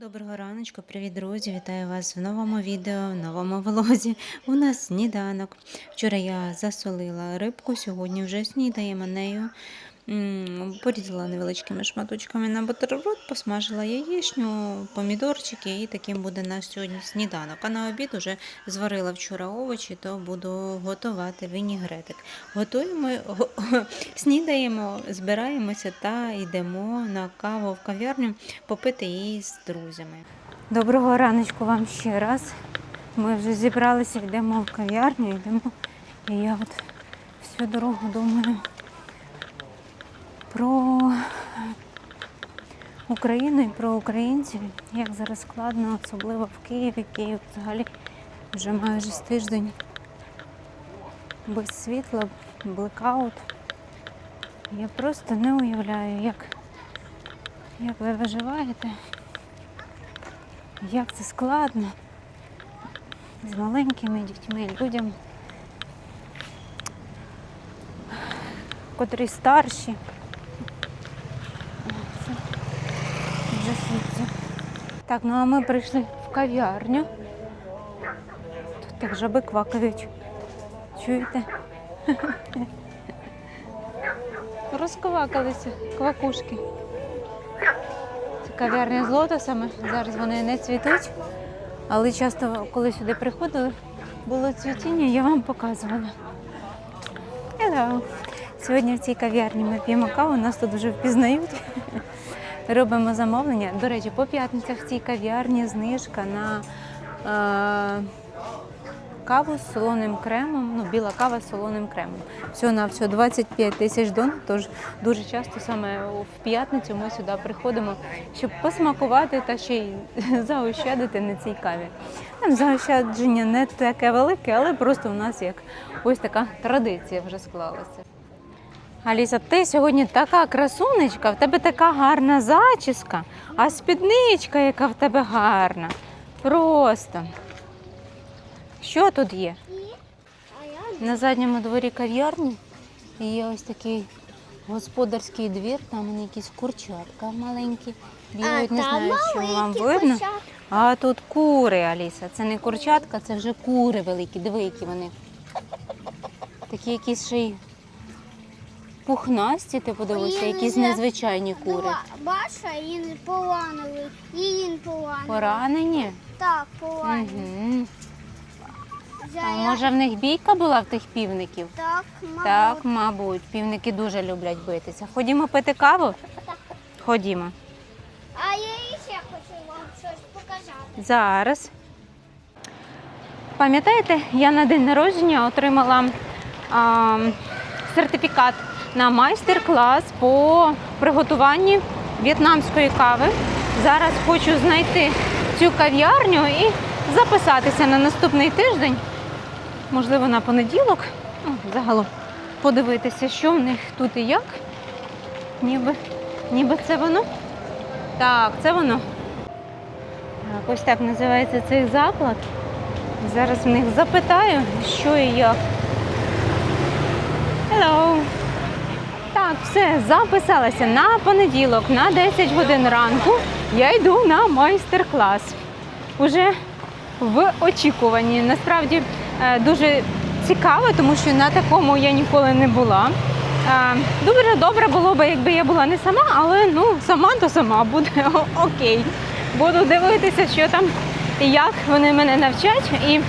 Доброго раночку, привіт, друзі! Вітаю вас в новому відео, в новому влозі. У нас сніданок. Вчора я засолила рибку, сьогодні вже снідаємо нею. Порізала невеличкими шматочками на бутерброд, посмажила яєчню, помідорчики і таким буде наш сьогодні сніданок. А на обід уже зварила вчора овочі, то буду готувати вінігретик. Готуємо, снідаємо, збираємося та йдемо на каву в кав'ярню попити її з друзями. Доброго раночку вам ще раз. Ми вже зібралися, йдемо в кав'ярню, йдемо. І я от всю дорогу думаю про Україну і про українців, як зараз складно, особливо в Києві. Київ взагалі вже майже з тиждень без світла, блекаут. Я просто не уявляю, як, як ви виживаєте, як це складно з маленькими дітьми, людям, котрі старші. Це жахіття. Так, ну а ми прийшли в кав'ярню. Тут так жаби квакають. Чуєте? Розквакалися квакушки. Це кав'ярня з лотосами. Зараз вони не цвітуть. Але часто, коли сюди приходили, було цвітіння, я вам показувала. Hello. Сьогодні в цій кав'ярні ми п'ємо каву, нас тут вже впізнають. Робимо замовлення. До речі, по п'ятницях в цій кав'ярні знижка на е, каву з солоним кремом, ну, біла кава з солоним кремом. Всього на всього 25 тисяч дон, тож дуже часто саме в п'ятницю ми сюди приходимо, щоб посмакувати та ще й заощадити на цій каві. Заощадження не таке велике, але просто у нас як ось така традиція вже склалася. Аліса, ти сьогодні така красунечка, в тебе така гарна зачіска, а спідничка, яка в тебе гарна. Просто. Що тут є? На задньому дворі кав'ярні є ось такий господарський двір, там вони якісь курчатка маленькі. Бігають, не знаю, чи вам видно. А тут кури, Аліса. Це не курчатка, це вже кури великі. Диви, які вони. Такі якісь ще й пухнасті, ти подивися, Її якісь не- незвичайні кури. Баша, її поранили. Її поранили. Поранені? Так, поранили. Угу. А може в них бійка була в тих півників? Так, мабуть. Так, мабуть, півники дуже люблять битися. Ходімо пити каву? Ходімо. А я ще хочу вам щось показати. Зараз. Пам'ятаєте, я на день народження отримала а, сертифікат на майстер-клас по приготуванні в'єтнамської кави. Зараз хочу знайти цю кав'ярню і записатися на наступний тиждень, можливо, на понеділок. Ну, Загалом подивитися, що в них тут і як. Ніби, ніби це воно. Так, це воно. Так, ось так називається цей заклад. Зараз в них запитаю, що і як. Hello. Так, все, записалася на понеділок на 10 годин ранку. Я йду на майстер-клас. Уже в очікуванні. Насправді е, дуже цікаво, тому що на такому я ніколи не була. Е, Дуже добре було б, якби я була не сама, але ну сама то сама буде окей. Буду дивитися, що там і як вони мене навчать. І е,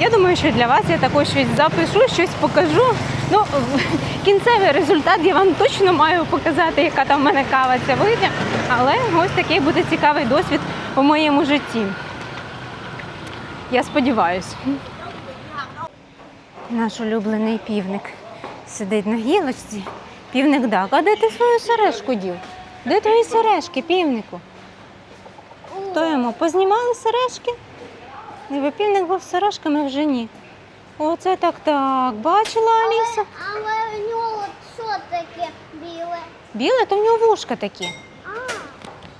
я думаю, що для вас я також щось запишу, щось покажу. Ну, кінцевий результат я вам точно маю показати, яка там в мене кава ця вийде. Але ось такий буде цікавий досвід у моєму житті. Я сподіваюся. Наш улюблений півник сидить на гілочці. Півник так, а де ти свою сережку дів? Де твої сережки, півнику? То йому познімали сережки? Ніби півник був сережками вже ні. Оце так так. Бачила Аліса? Але в нього що таке біле? Біле, то в нього вушка такі.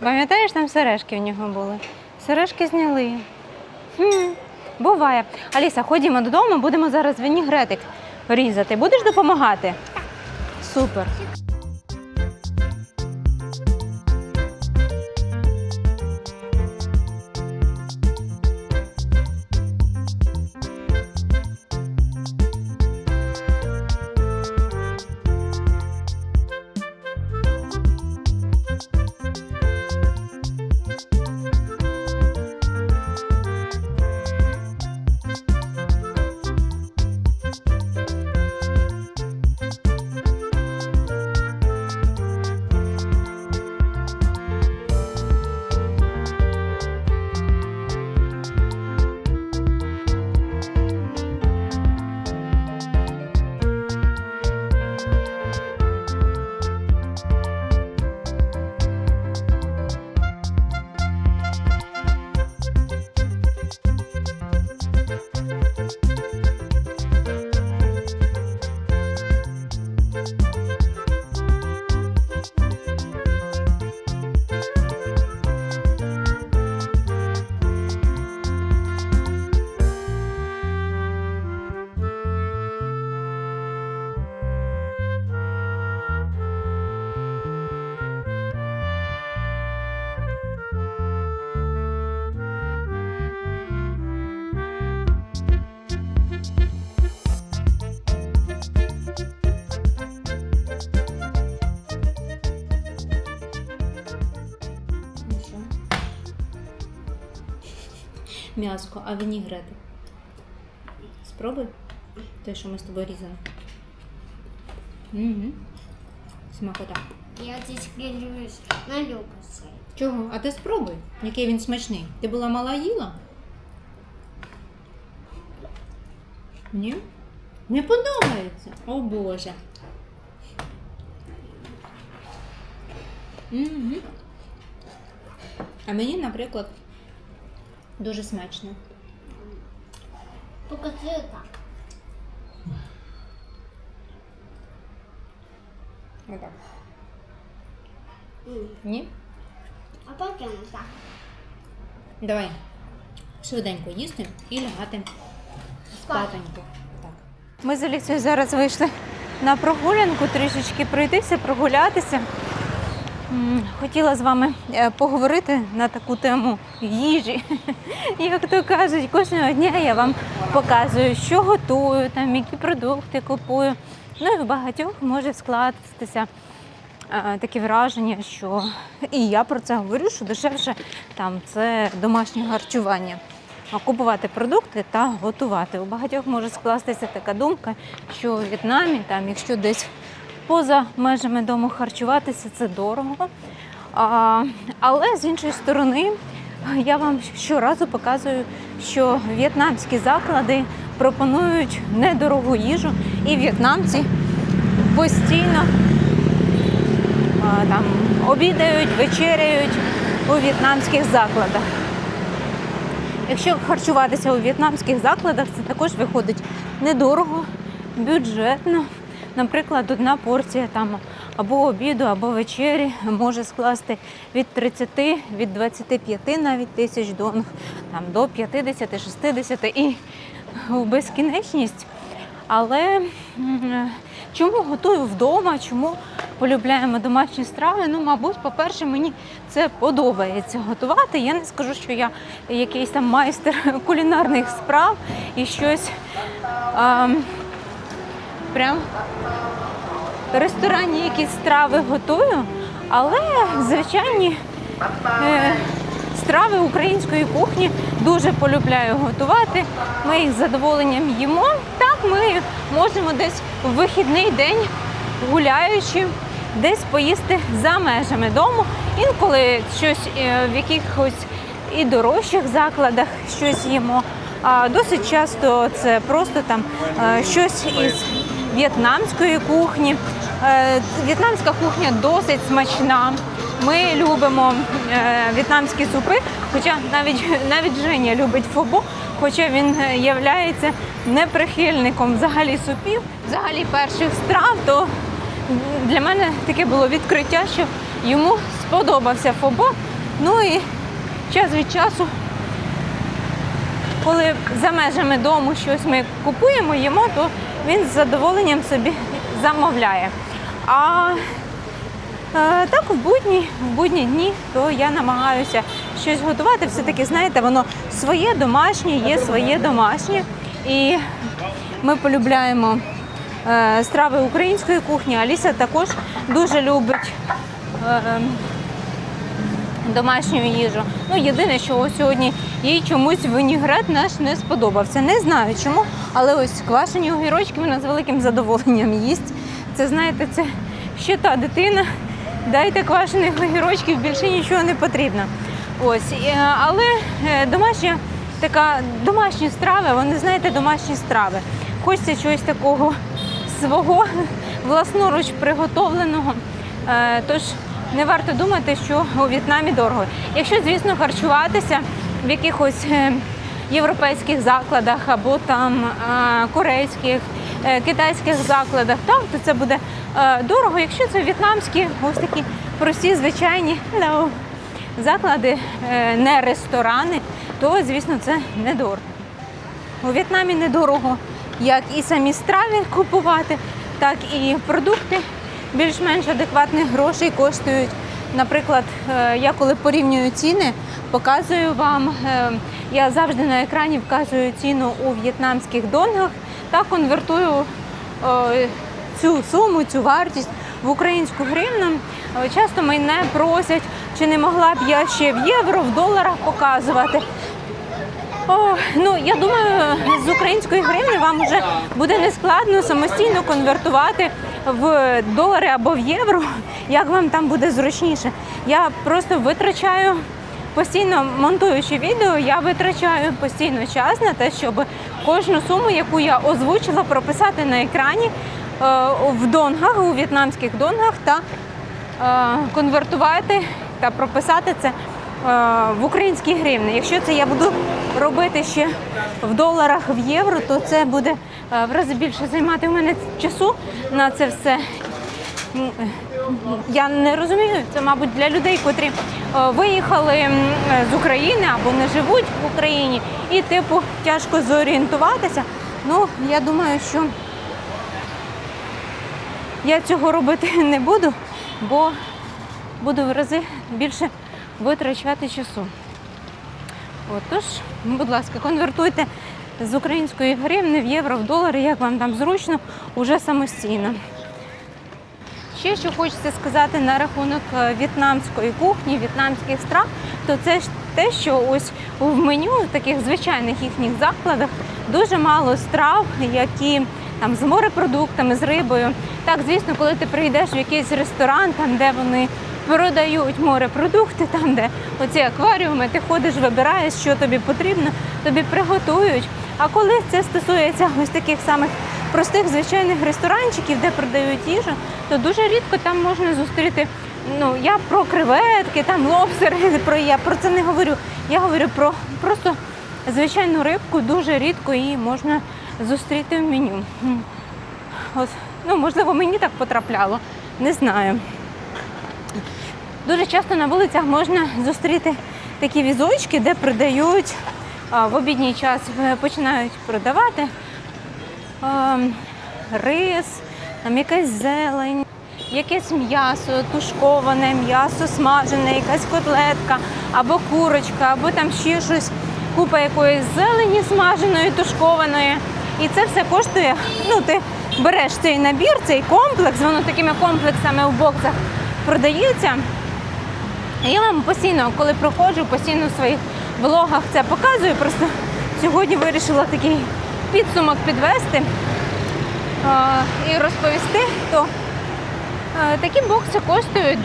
Пам'ятаєш, там сережки в нього були? Сережки зняли. Хм, буває. Аліса, ходімо додому, будемо зараз вінігретик різати. Будеш допомагати? Супер. М'яско, а вінігрет. Спробуй. Те, що ми з тобою різали. Угу. Смакота. Я грілюсь на любасі. Чого? А ти спробуй, який він смачний. Ти була мала їла? Ні? Не подобається. О Боже. Угу. А мені, наприклад, дуже смачно. Покажи так. Отак. М. Ні? А потім так. Давай. Швиденько їсти і лягати спатоньку. Так. Ми з Алісою зараз вийшли на прогулянку, трішечки пройтися, прогулятися. М, Хотіла з вами е, поговорити на таку тему їжі. Як то кажуть, кожного дня я вам показую, що готую, там, які продукти купую. Ну і у багатьох може скластися е, таке враження, що і я про це говорю, що дешевше там це домашнє харчування. А купувати продукти та готувати. У багатьох може скластися така думка, що у В'єтнамі, там, якщо десь поза межами дому харчуватися, це дорого. А, але з іншої сторони, я вам щоразу показую, що в'єтнамські заклади пропонують недорогу їжу, і в'єтнамці постійно там обідають, вечеряють у в'єтнамських закладах. Якщо харчуватися у в'єтнамських закладах, це також виходить недорого, бюджетно. Наприклад, одна порція там або обіду, або вечері може скласти від 30, від 25 навіть тисяч донг, там до 50, 60 і в безкінечність. Але чому готую вдома, чому полюбляємо домашні страви? Ну, мабуть, по-перше, мені це подобається готувати. Я не скажу, що я якийсь там майстер кулінарних справ і щось а, прям ресторанні якісь страви готую, але звичайні е, страви української кухні дуже полюбляю готувати. Ми їх з задоволенням їмо. Так, ми можемо десь в вихідний день гуляючи, десь поїсти за межами дому. Інколи щось е, в якихось і дорожчих закладах щось їмо. А досить часто це просто там е, щось із в'єтнамської кухні. Е, В'єтнамська кухня досить смачна. Ми любимо е, в'єтнамські супи, хоча навіть навіть Женя любить фобо, хоча він є неприхильником взагалі супів, взагалі перших страв, то для мене таке було відкриття, що йому сподобався фобо. Ну і час від часу коли за межами дому щось ми купуємо, їмо, то він з задоволенням собі замовляє. А е, так в будні, в будні дні, то я намагаюся щось готувати. Все-таки, знаєте, воно своє домашнє, є своє домашнє. І ми полюбляємо е, страви української кухні. Аліса також дуже любить. е, домашню їжу. Ну, єдине, що сьогодні їй чомусь винігрет наш не сподобався. Не знаю чому, але ось квашені огірочки вона з великим задоволенням їсть. Це знаєте, це ще та дитина. Дайте квашених огірочків, більше нічого не потрібно. Ось, е, але е, домашня така домашні страви, вони знаєте, домашні страви. Хочеться чогось такого свого власноруч приготовленого. Е, Тож не варто думати, що у В'єтнамі дорого. Якщо, звісно, харчуватися в якихось європейських закладах або там е, корейських, е, китайських закладах, так, то це буде е, дорого. Якщо це в'єтнамські, ось такі прості, звичайні hello, заклади, е, не ресторани, то, звісно, це недорого. У В'єтнамі недорого як і самі страви купувати, так і продукти більш-менш адекватних грошей коштують. Наприклад, е, я коли порівнюю ціни, показую вам, е, я завжди на екрані вказую ціну у в'єтнамських донгах та конвертую е, цю суму, цю вартість в українську гривну. Часто мене просять, чи не могла б я ще в євро, в доларах показувати. О, ну я думаю, з української гривні вам вже буде нескладно самостійно конвертувати в долари або в євро, як вам там буде зручніше. Я просто витрачаю постійно монтуючи відео, я витрачаю постійно час на те, щоб кожну суму, яку я озвучила, прописати на екрані е, в донгах, у в'єтнамських донгах та е, конвертувати та прописати це в українські гривні. Якщо це я буду робити ще в доларах, в євро, то це буде е, в рази більше займати в мене часу на це все. Я не розумію, це, мабуть, для людей, котрі е, виїхали е, з України або не живуть в Україні, і типу тяжко зорієнтуватися. Ну, я думаю, що я цього робити не буду, бо буду в рази більше витрачати часу. Отож, будь ласка, конвертуйте з української гривни в євро, в долари, як вам там зручно, уже самостійно. Ще що хочеться сказати на рахунок е, в'єтнамської кухні, в'єтнамських страв, то це ж те, що ось в меню в таких звичайних їхніх закладах дуже мало страв, які там з морепродуктами, з рибою. Так, звісно, коли ти прийдеш в якийсь ресторан, там де вони продають морепродукти, там де оці акваріуми, ти ходиш, вибираєш, що тобі потрібно, тобі приготують. А коли це стосується ось таких самих простих звичайних ресторанчиків, де продають їжу, то дуже рідко там можна зустріти. Ну я про креветки, там лобстери, про я про це не говорю. Я говорю про просто звичайну рибку, дуже рідко її можна зустріти в меню. От, ну можливо, мені так потрапляло, не знаю. Дуже часто на вулицях можна зустріти такі візочки, де продають в обідній час е, починають продавати рис, там якась зелень, якесь м'ясо, тушковане м'ясо, смажене, якась котлетка, або курочка, або там ще щось, купа якоїсь зелені смаженої, тушкованої. І це все коштує. Ну, ти береш цей набір, цей комплекс, воно такими комплексами в боксах продається. Я вам постійно, коли проходжу, постійно в своїх влогах це показую. Просто сьогодні вирішила такий підсумок підвести і розповісти, то такі бокси коштують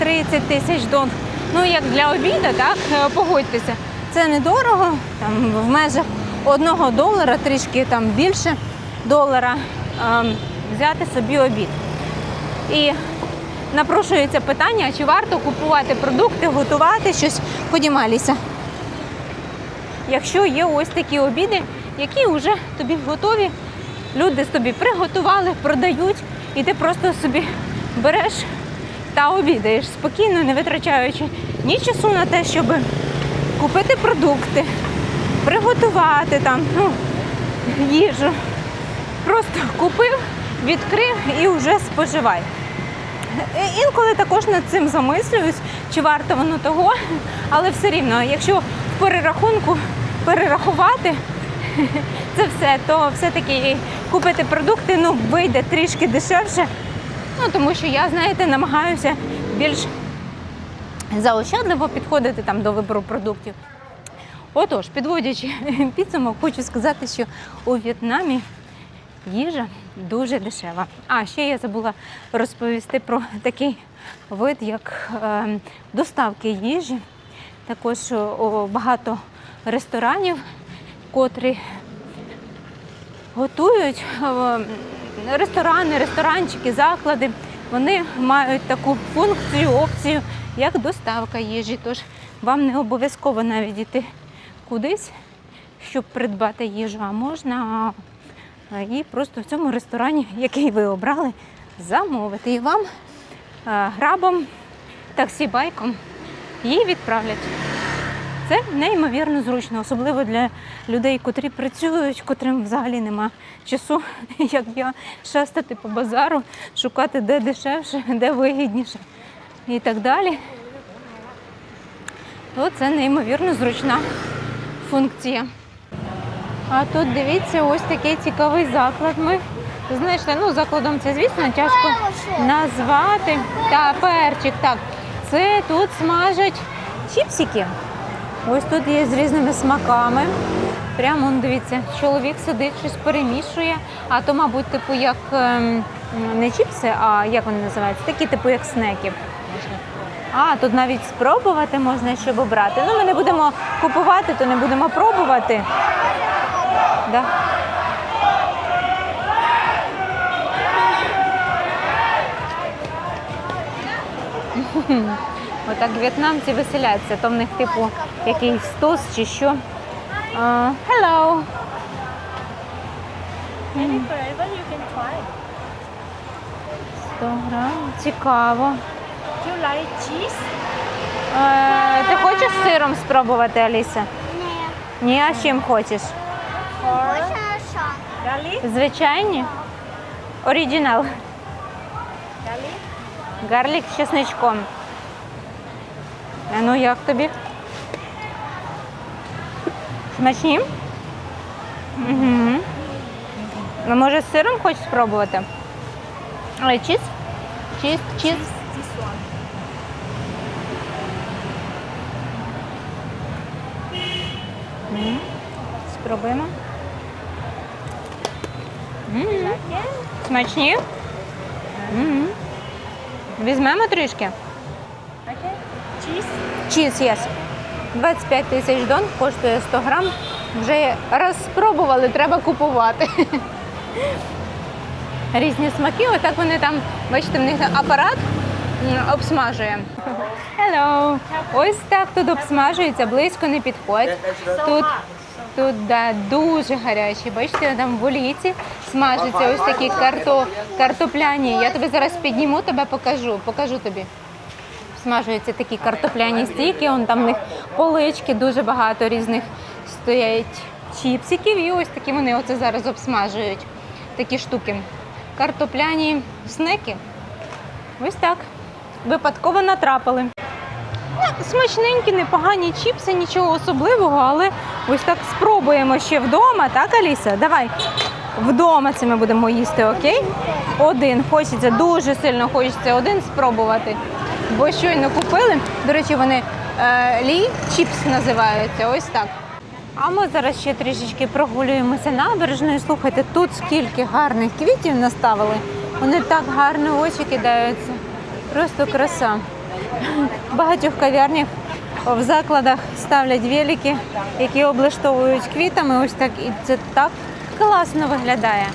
25-30 тисяч дон. Ну, як для обіду, так, е, погодьтеся, це недорого, там в межах одного долара, трішки там більше долара е, взяти собі обід. І напрошується питання, чи варто купувати продукти, готувати щось. Ходімо, Аліса. Якщо є ось такі обіди, які вже тобі готові, люди тобі приготували, продають, і ти просто собі береш та обідаєш спокійно, не витрачаючи ні часу на те, щоб купити продукти, приготувати там ну, їжу. Просто купив, відкрив і вже споживай. Інколи також над цим замислююсь, чи варто воно того, але все рівно, якщо в перерахунку перерахувати це все, то все-таки купити продукти ну, вийде трішки дешевше. Ну, тому що я, знаєте, намагаюся більш заощадливо підходити там до вибору продуктів. Отож, підводячи підсумок, хочу сказати, що у В'єтнамі їжа дуже дешева. А ще я забула розповісти про такий вид, як е, доставки їжі. Також багато ресторанів, котрі готують ресторани, ресторанчики, заклади. Вони мають таку функцію, опцію, як доставка їжі. Тож вам не обов'язково навіть йти кудись, щоб придбати їжу, а можна і просто в цьому ресторані, який ви обрали, замовити. І вам грабом, таксі-байком її відправлять. Це неймовірно зручно, особливо для людей, котрі працюють, котрим взагалі нема часу, як я, шастати по базару, шукати де дешевше, де вигідніше і так далі. То це неймовірно зручна функція. А тут дивіться, ось такий цікавий заклад. Ми знайшли. Ну, закладом це, звісно, тяжко назвати. Та перчик, так. Це тут смажать чіпсики. Ось тут є з різними смаками. Прямо он, дивіться, чоловік сидить, щось перемішує. А то, мабуть, типу, як ем, не чіпси, а як вони називаються? Такі, типу, як снеки. А, тут навіть спробувати можна, щоб обрати. Ну, ми не будемо купувати, то не будемо пробувати. Да. Отак в'єтнамці веселяться, то в них типу якийсь тост чи що. А, hello. Any flavor you can try. 100 грам. Цікаво. Do you like cheese? Е, ти хочеш з сиром спробувати, Аліса? Ні. Ні, а з чим хочеш? Звичайні? Оригінал. Гарлік з чесничком. А ну як тобі? Смачні? Угу. Ну, може, з сиром хочеш спробувати? А, чіз? Чіз, чіз. Спробуємо. Смачні? Візьмемо трішки. Okay. Чіз, єс. 25 тисяч дон, коштує 100 грам. Вже раз спробували, треба купувати. Різні смаки, отак вони там, бачите, в них апарат обсмажує. Hello. Ось так тут обсмажується, близько не підходь. Тут, тут да, дуже гарячі. Бачите, там в олійці смажаться ось такі карто, картопляні. Я тобі зараз підніму, тебе покажу. Покажу тобі смажуються такі картопляні стійки, он там в них полички, дуже багато різних стоять чіпсиків, і ось такі вони оце зараз обсмажують. Такі штуки. Картопляні снеки. Ось так. Випадково натрапили. Смачненькі, непогані чіпси, нічого особливого, але ось так спробуємо ще вдома, так, Аліса? Давай. Вдома це ми будемо їсти, окей? Один. Хочеться, дуже сильно хочеться один спробувати. Бо щойно купили. До речі, вони е, лі чіпс називаються. Ось так. А ми зараз ще трішечки прогулюємося набережною. Слухайте, тут скільки гарних квітів наставили. Вони так гарно очі кидаються. Просто краса. В багатьох кав'ярнях в закладах ставлять велики, які облаштовують квітами. Ось так і це так класно виглядає.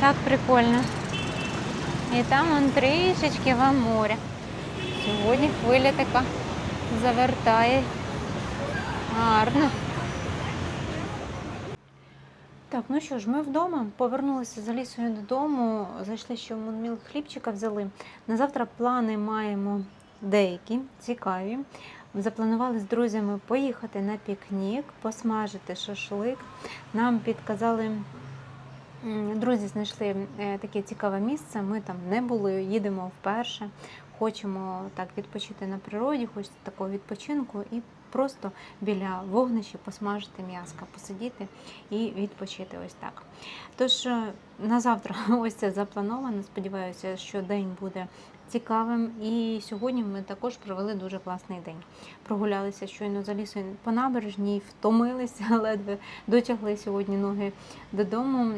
Так прикольно. І там он трішечки вам море. Сьогодні хвиля така завертає. Гарно. Так, ну що ж, ми вдома повернулися з Алісою додому. Зайшли в Мунміл хлібчика взяли. На завтра плани маємо деякі, цікаві. Запланували з друзями поїхати на пікнік, посмажити шашлик. Нам підказали Друзі знайшли е, таке цікаве місце. Ми там не були, їдемо вперше. Хочемо так відпочити на природі, хочеться такого відпочинку і просто біля вогнища посмажити м'яска, посидіти і відпочити ось так. Тож е, на завтра ось це заплановано. Сподіваюся, що день буде цікавим. І сьогодні ми також провели дуже класний день. Прогулялися щойно за лісом по набережній, втомилися, ледве дотягли сьогодні ноги додому.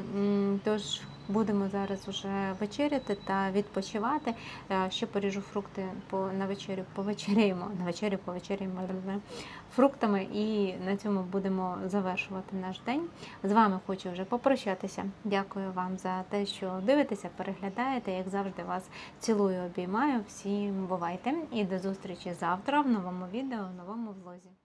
Тож будемо зараз вже вечеряти та відпочивати. Е, Ще поріжу фрукти по на вечерю, повечеряємо. На вечерю повечеряємо фруктами, і на цьому будемо завершувати наш день. З вами хочу вже попрощатися. Дякую вам за те, що дивитеся, переглядаєте. Як завжди, вас цілую, обіймаю. Всім бувайте і до зустрічі завтра в новому відео, в новому влозі.